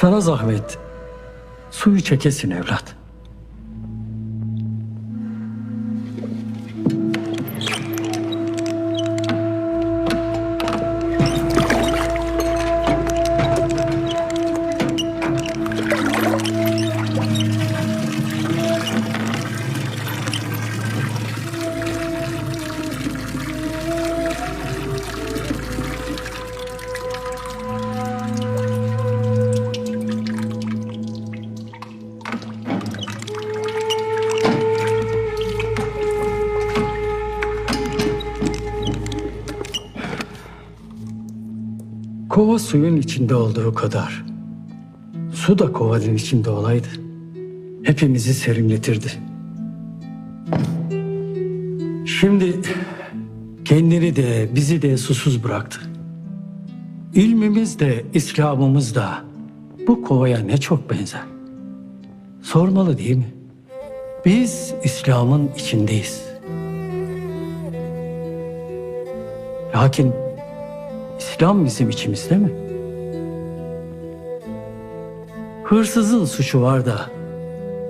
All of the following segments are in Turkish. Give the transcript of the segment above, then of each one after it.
Sana zahmet. Suyu çekesin evlat. Kova suyun içinde olduğu kadar su da kovanın içinde olaydı. Hepimizi serinletirdi. Şimdi kendini de bizi de susuz bıraktı. İlmimiz de İslam'ımız da bu kovaya ne çok benzer. Sormalı değil mi? Biz İslam'ın içindeyiz. Lakin İslam bizim içimizde mi? Hırsızın suçu var da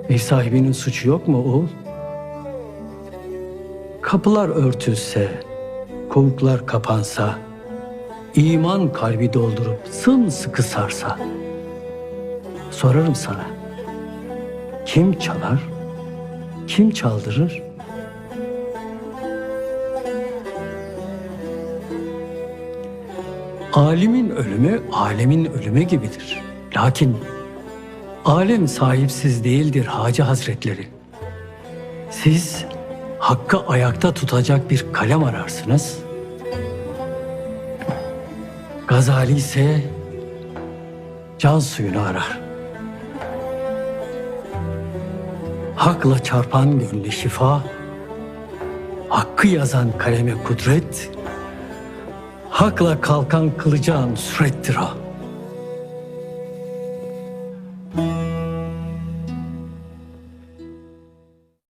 ev sahibinin suçu yok mu oğul? Kapılar örtülse, kovuklar kapansa, iman kalbi doldurup sımsıkı sarsa, sorarım sana, kim çalar, kim çaldırır? Alimin ölümü alemin ölümü gibidir. Lakin alem sahipsiz değildir Hacı Hazretleri. Siz hakkı ayakta tutacak bir kalem ararsınız. Gazali ise can suyunu arar. Hakla çarpan gönlü şifa, hakkı yazan kaleme kudret, Hakla kalkan kılıca nusrettir o.